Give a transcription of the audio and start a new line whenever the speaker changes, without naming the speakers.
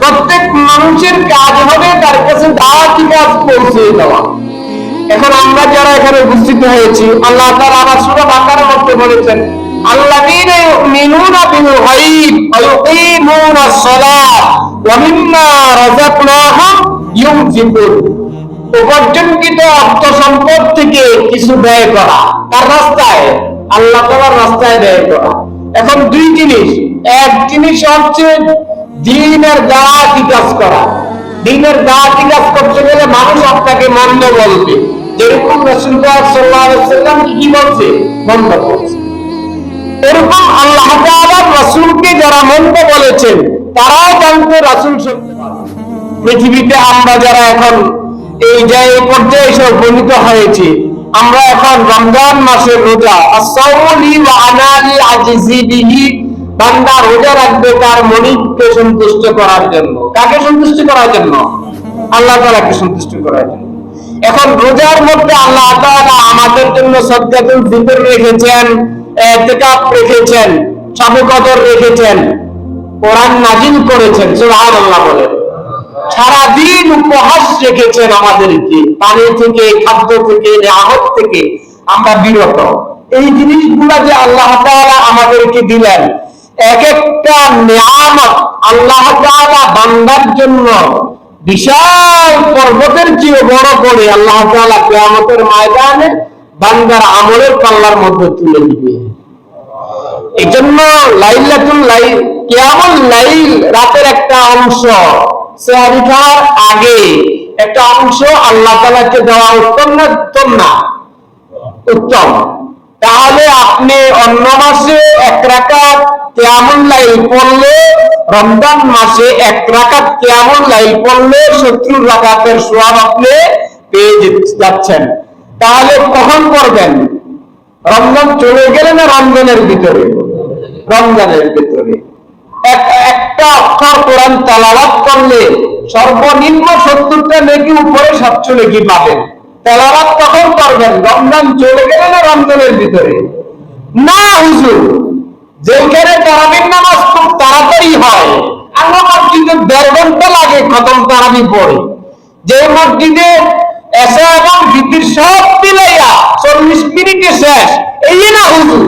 প্রত্যেক মানুষের কাজ হবে, তার কাছে কাজ পৌঁছে দেওয়া। এখন আমরা যারা এখানে উপস্থিত হয়েছি, আল্লাহ তাআলা আবার সূরা মধ্যে বলেছেন কিছু ব্যয় করা, তার রাস্তায়, আল্লাহ রাস্তায় ব্যয় করা। এখন দুই জিনিস, এক জিনিস হচ্ছে দিনের দাওয়াতি কাজ করা, দিনের দাওয়াতি কাজ করতে গেলে মানুষ আপনাকে মন্দ বলবে। কি বলছে? মন্দ বলছে। এরকম আল্লাহ রাসূলকে যারা মন্দ বলেছেন, তারাও জানতে রাসূল পৃথিবীতে আমরা যারা এখন এই যে পর্যায়ে এসে উপনীত হয়েছি, আমরা এখন রমজান মাসের রোজা বান্দা রোজা রাখবে তার মনিবকে সন্তুষ্ট করার জন্য। কাকে সন্তুষ্ট করার জন্য? আল্লাহ তাআলাকে সন্তুষ্ট করার জন্য। এখন রোজার মধ্যে আল্লাহ তাআলা আমাদের জন্য সদকাতুল ফিতর রেখেছেন ইতিকাফ রেখেছেন শবে কদর রেখেছেন, কোরআন নাজিল করেছেন, সুবহানাল্লাহ বলেন সারাদিন উপহাস রেখেছেন আমাদেরকে, পানি থেকে, খাদ্য থেকে, আহত থেকে আমরা বিরত। এই জিনিসগুলা যে আল্লাহ তাআলা আমাদেরকে দিলেন এক একটা নিয়ামত আল্লাহ তাআলা বান্দার জন্য বিশাল পর্বতের চেয়ে বড় করে আল্লাহ তাআলা কিয়ামতের ময়দানে বান্দার আমলের পাল্লার মধ্যে তুলে দিবে। এই জন্য লাইলাতুল লাইল, কিয়ামুল লাইল রাতের একটা অংশ সেহারি খাওয়ার আগে। একটা অংশ আল্লাহ তাআলাকে দেওয়া উত্তম না উত্তম না উত্তম? তাহলে আপনি অন্য মাসে এক রাকাত কেমন লাইল পড়লে, রমজান মাসে এক রাকাত কেমন লাইল পড়লে সত্তর রাকাতের সওয়াব আপনি পেয়ে যাচ্ছেন। তাহলে কখন করবেন রমজান চলে গেলে না রমজানের ভিতরে? রমজানের ভিতরে। এক- একটা অক্ষর কোরআন তালাওয়াত করলে সর্বনিম্ন সত্তরটা নেকি উপরে সাতশো নেকি পাবেন করবেন রমজান চলে গেলে না রমজানের ভিতরে? না, হুজুর। যেখানে তারাবির নামাজ খুব তাড়াতাড়ি হয় আমরা মসজিদে দেড় ঘণ্টা লাগে খতম তারাবি পড়ে। যে মসজিদে এসা এবং ভিতির সব মিলাইয়া চল্লিশ মিনিটে শেষ, এই না হুজুর।